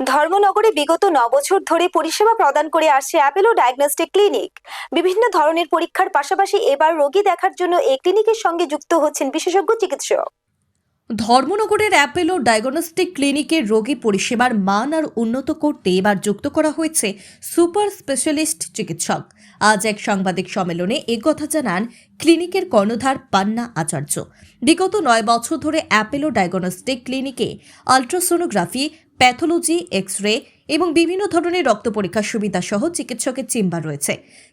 ধর্মনগরে বিগত ন বছর ধরে পরিষেবা প্রদান করে আসছে অ্যাপেলো ডায়াগনস্টিক ক্লিনিক। বিভিন্ন ধরনের পরীক্ষার পাশাপাশি এবার রোগী দেখার জন্য এই ক্লিনিকের সঙ্গে যুক্ত হচ্ছেন বিশেষজ্ঞ চিকিৎসক। ধর্মনগরের অ্যাপেলো ডায়াগনস্টিক ক্লিনিকের রোগী পরিষেবার মান আর উন্নত করতে এবার যুক্ত করা হয়েছে সুপার স্পেশালিস্ট চিকিৎসক। আজ এক সাংবাদিক সম্মেলনে একথা জানান ক্লিনিকের কর্ণধার পান্না আচার্য। বিগত নয় বছর ধরে অ্যাপেলো ডায়াগনস্টিক ক্লিনিকে আলট্রাসোনোগ্রাফি প্যাথোলজি এক্স রে এবং বিভিন্ন ধরনের রক্ত পরীক্ষার সুবিধা সহ চিকিৎসকের চেম্বার রয়েছে।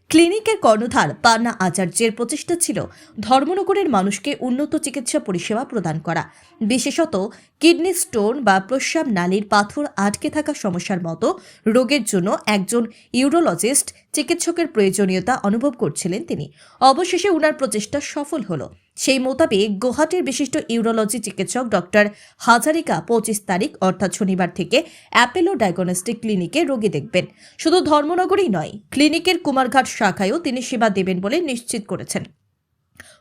ক্লিনিকের কর্ণধার পান্না আচার্যের প্রচেষ্টা ছিল ধর্মনগরের মানুষকে উন্নত চিকিৎসা পরিষেবা প্রদান করা। বিশেষত কিডনি স্টোন বা প্রস্রাব নালীর পাথর আটকে থাকা সমস্যার মতো রোগের জন্য একজন ইউরোলজিস্ট চিকিৎসকের প্রয়োজনীয়তা অনুভব করছিলেন তিনি। অবশেষে উনার প্রচেষ্টা সফল হলো। সেই মোতাবেক গুয়াহাটির বিশিষ্ট ইউরোলজি চিকিৎসক ডক্টর হাজারিকা পঁচিশ তারিখ, অর্থাৎ শনিবার থেকে অ্যাপেলো ডায়াগনস্টিক ক্লিনিকে রোগী দেখবেন। শুধু ধর্মনগরেই নয়, ক্লিনিকের কুমারঘাট শাখায়ও তিনি সেবা দেবেন বলে নিশ্চিত করেছেন।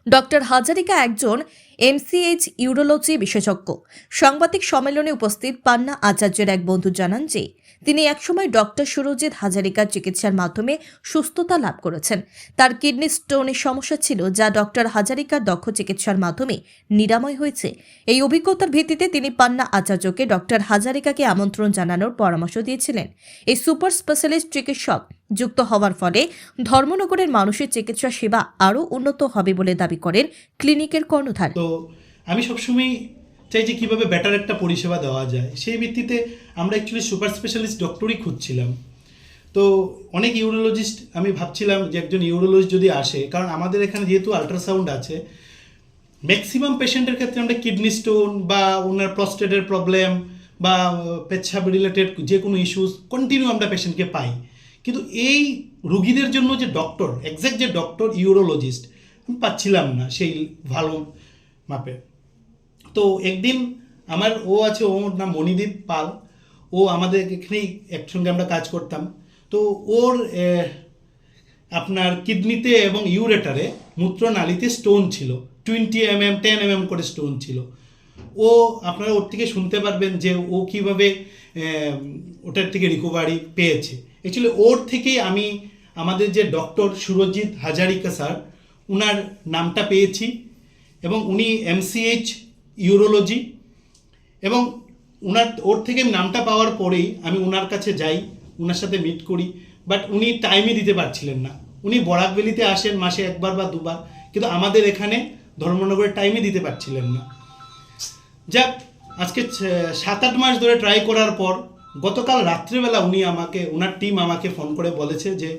ডক্টর হাজারিকা একজন এমসিএইচ ইউরোলজি বিশেষজ্ঞ। সাংবাদিক সম্মেলনে উপস্থিত পান্না আচার্যের এক বন্ধু জানান যে, তিনি একসময় ডক্টর সুরজিৎ হাজারিকার চিকিৎসার মাধ্যমে সুস্থতা লাভ করেছেন। তার কিডনি স্টোনের সমস্যা ছিল, যা ডক্টর হাজারিকার দক্ষ চিকিৎসার মাধ্যমে নিরাময় হয়েছে। এই অভিজ্ঞতার ভিত্তিতে তিনি পান্না আচার্যকে ডক্টর হাজারিকাকে আমন্ত্রণ জানানোর পরামর্শ দিয়েছিলেন। এই সুপার স্পেশালিস্ট চিকিৎসক যুক্ত হওয়ার ফলে ধর্মনগরের মানুষের চিকিৎসা সেবা আরও উন্নত হবে বলে দাবি করেন ক্লিনিকের কর্ণধার। তো আমি সবসময় চাই যে কীভাবে বেটার একটা পরিষেবা দেওয়া যায়। সেই ভিত্তিতে আমরা অ্যাকচুয়ালি সুপার স্পেশালিস্ট ডক্টরই খুঁজছিলাম। তো অনেক ইউরোলজিস্ট আমি ভাবছিলাম যে একজন ইউরোলজিস্ট যদি আসে, কারণ আমাদের এখানে যেহেতু আল্ট্রাসাউন্ড আছে ম্যাক্সিমাম পেশেন্টের ক্ষেত্রে আমরা কিডনি স্টোন বা ওনার প্রস্টেটের প্রবলেম বা পেচ্ছাব রিলেটেড যে কোনো ইস্যুস কন্টিনিউ আমরা পেশেন্টকে পাই। কিন্তু এই রুগীদের জন্য যে ডক্টর এক্স্যাক্ট যে ডক্টর ইউরোলজিস্ট আমি পাচ্ছিলাম না সেই ভালো মাপে। তো একদিন আমার ও আছে ওর নাম মণিদীপ পাল। ও আমাদের এখানেই একসঙ্গে আমরা কাজ করতাম। তো ওর আপনার কিডনিতে এবং ইউরেটারে মূত্রনালীতে স্টোন ছিল। Twenty M M ten M M করে স্টোন ছিল। ও, আপনারা ওর থেকে শুনতে পারবেন যে ও কীভাবে ওটার থেকে রিকভারি পেয়েছে। অ্যাকচুয়ালি ওর থেকেই আমি, আমাদের যে ডক্টর সুরজিৎ হাজারিকা স্যার ওনার নামটা পেয়েছি। এবং উনি এমসিএইচ ইউরোলজি এবং ওনার ওর থেকে নামটা পাওয়ার পরেই আমি ওনার কাছে যাই ওনার সাথে মিট করি বাট উনি টাইমই দিতে পারছিলেন না। উনি বরাকবেলিতে আসেন মাসে একবার বা দুবার, কিন্তু আমাদের এখানে ধর্মনগরের টাইমই দিতে পারছিলেন না। যাক, আজকে সাত আট মাস ধরে ট্রাই করার পর গতকাল রাত্রেবেলা উনি আমাকে ওনার টিম আমাকে ফোন করে বলেছে যে,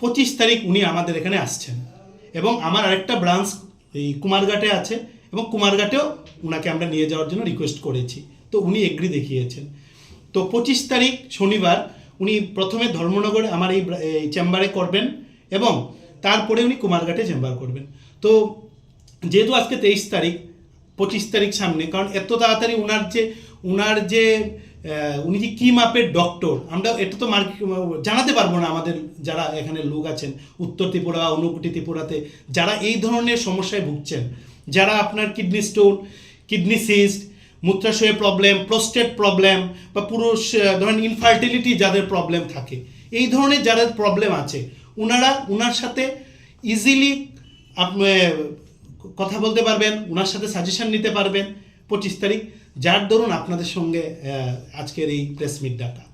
পঁচিশ তারিখ উনি আমাদের এখানে আসছেন এবং আমার আরেকটা ব্রাঞ্চ এই কুমারঘাটে আছে এবং কুমারঘাটেও ওনাকে আমরা নিয়ে যাওয়ার জন্য রিকোয়েস্ট করেছি। তো উনি এগ্রি দেখিয়েছেন। তো পঁচিশ তারিখ শনিবার উনি প্রথমে ধর্মনগরে আমার এই চেম্বারে করবেন এবং তারপরে উনি কুমারঘাটে চেম্বার করবেন। তো যেহেতু আজকে তেইশ তারিখ, পঁচিশ তারিখ সামনে, কারণ এত তাড়াতাড়ি উনার যে উনার যে উনি যে কী মাপের ডক্টর আমরা এটা তো মার্ক জানাতে পারব না আমাদের যারা এখানে লোক আছেন, উত্তর ত্রিপুরা, অনুকুটি ত্রিপুরাতে, যারা এই ধরনের সমস্যায় ভুগছেন, যারা আপনার কিডনি স্টোন কিডনি সিস্ট মূত্রাশয়ের প্রবলেম প্রোস্টেট প্রবলেম বা পুরুষ ধরেন ইনফার্টিলিটি যাদের প্রবলেম থাকে, এই ধরনের যাদের প্রবলেম আছে ওনারা ওনার সাথে ইজিলি কথা বলতে পারবেন ওনার সাথে সাজেশন নিতে পারবেন, পঁচিশ তারিখ যার দরুন আপনাদের সঙ্গে আজকের এই প্রেস মিট ডাকা